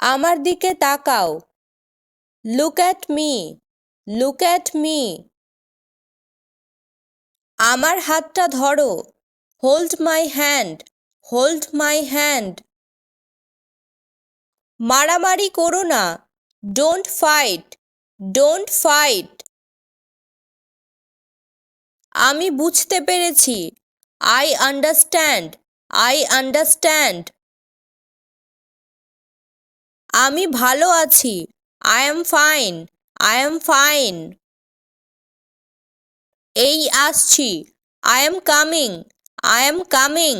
আমার দিকে তাকাও। Look at me look at me আমার হাতটা ধরো। Hold my hand hold my hand মারামারি করো না। ডোন্ট ফাইট ডোন্ট ফাইট আমি বুঝতে পেরেছি। আই আন্ডারস্ট্যান্ড আই আন্ডারস্ট্যান্ড আমি ভালো আছি। I am fine I am fine এই আসছি। I am coming I am coming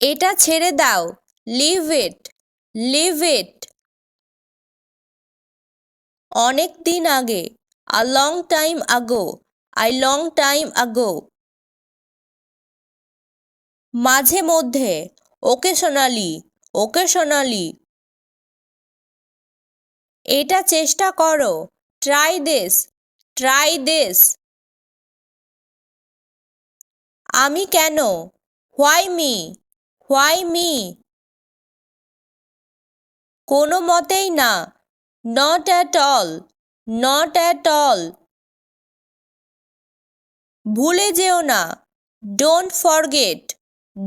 এটা ছেড়ে দাও। লিভ ইট লিভ ইট অনেক দিন আগে a long time ago I long time ago মাঝে মধ্যে ওকেশনালি ওকেশনালি এটা চেষ্টা করো। ট্রাই দিস ট্রাই দিস আমি কেন? হোয়াই মি হোয়াই মি কোনো মতেই না। Not at all not at all ভুলে যেও না। ডোন্ট ফরগেট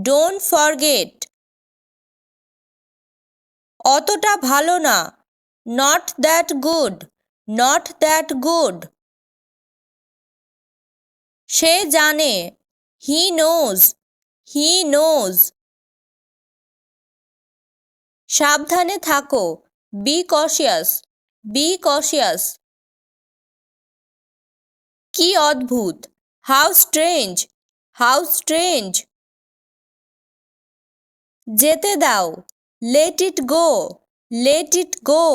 ডোন্ট ফরগেট অতটা ভালো না। Not that good not that good সে জানে হি নোজ হি নোজ সাবধানে থাকো বি কশিয়াস বি কশিয়াস কি অদ্ভুত হাউ স্ট্রেঞ্জ হাউ স্ট্রেঞ্জ যেতে দাও let it go let it go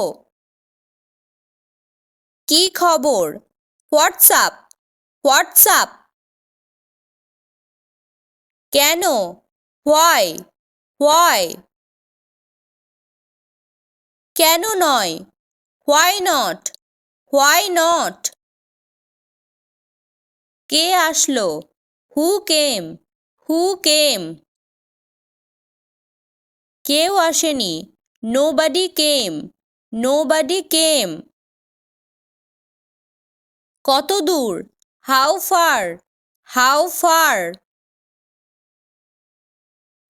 কি খবর? হোয়াটসঅ্যাপ হোয়াটসঅ্যাপ কেন? হোয়াই হোয়াই কেন নয়? হোয়াই নট হোয়াই নট কে আসলো? হু কেম হু কেম কেউ আসেনি। নো বাডি কেম নো বাডি কেম কত দূর? হাউ ফার হাউ ফার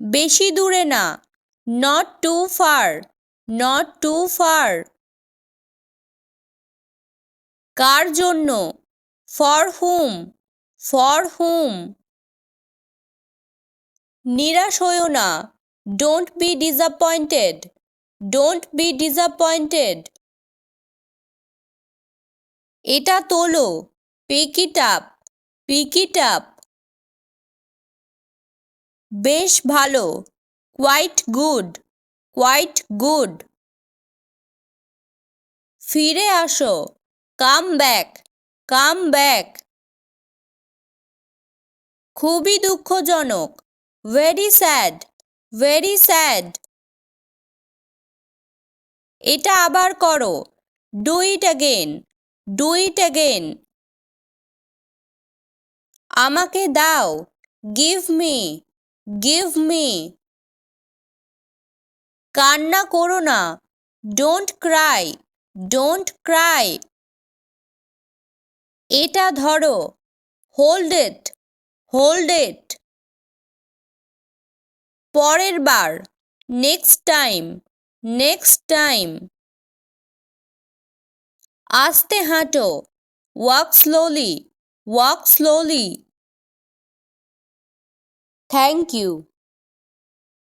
বেশি দূরে না। Not too far not too far কার জন্য? ফর হুম ফর হুম নিরাশ হইও না। Don't be disappointed don't be disappointed এটা তোলো। Pick it up pick it up বেশ ভালো। কোয়াইট গুড কোয়াইট গুড ফিরে আসো। কাম ব্যাক কাম ব্যাক খুবই দুঃখজনক। ভেরি স্যাড ভেরি স্যাড এটা আবার করো। Do it again do it again আমাকে দাও। গিভ মি গিভ মি কান্না করো না। ডোন্ট ক্রাই ডোন্ট ক্রাই এটা ধরো। হোল্ড ইট হোল্ড ইট পরের বার। নেক্সট টাইম নেক্সট টাইম আস্তে হাঁটো। Walk slowly walk slowly thank you